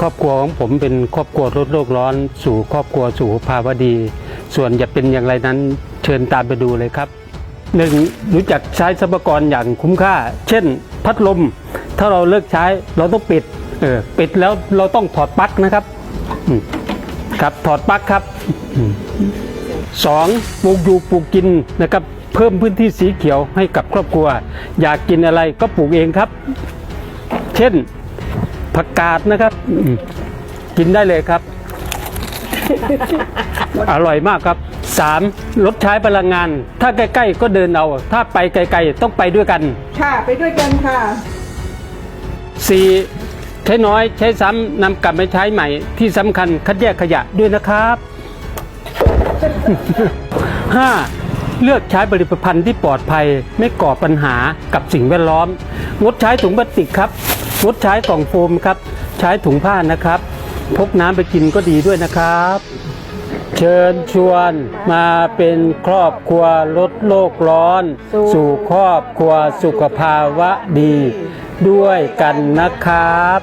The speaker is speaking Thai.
ครอบครัวของผมเป็นครอบครัวลดโลกร้อน สู่ครอบครัวสู่ภาวดี ส่วนจะเป็นอย่างไรนั้นเชิญตามไปดูเลยครับหนึ่งรู้จักใช้ทรัพยากรอย่างคุ้มค่า เช่น พัดลม ถ้าเราเลิกใช้เราต้องปิดเออปิดแล้วเราต้องถอดปลั๊กนะครับครับถอดปลั๊กครับสองปลูกอยู่ปลูกกินนะครับ เพิ่มพื้นที่สีเขียวให้กับครอบครัว อยากกินอะไรก็ปลูกเองครับ เช่น ผักกาดนะครับอืมกินได้เลยครับ อร่อยมากครับ 3. ลดใช้พลังงาน ถ้าใกล้ๆก็เดินเอา ถ้าไปไกลๆต้องไปด้วยกัน ค่ะ ไปด้วยกันค่ะ 4. ใช้น้อยใช้ซ้ำนำกลับไปใช้ใหม่ ที่สำคัญคัดแยกขยะด้วยนะครับ 5. เลือกใช้ผลิตภัณฑ์ที่ปลอดภัย ไม่ก่อปัญหากับสิ่งแวดล้อม งดใช้ถุงพลาสติกครับ งดใช้กล่องโฟมครับ ใช้ถุงผ้านะครับ พกน้ำไปกินก็ดีด้วยนะครับ เชิญชวนมาเป็นครอบครัวลดโลกร้อน สู่ครอบครัวสุขภาวะดี ด้วยกันนะครับ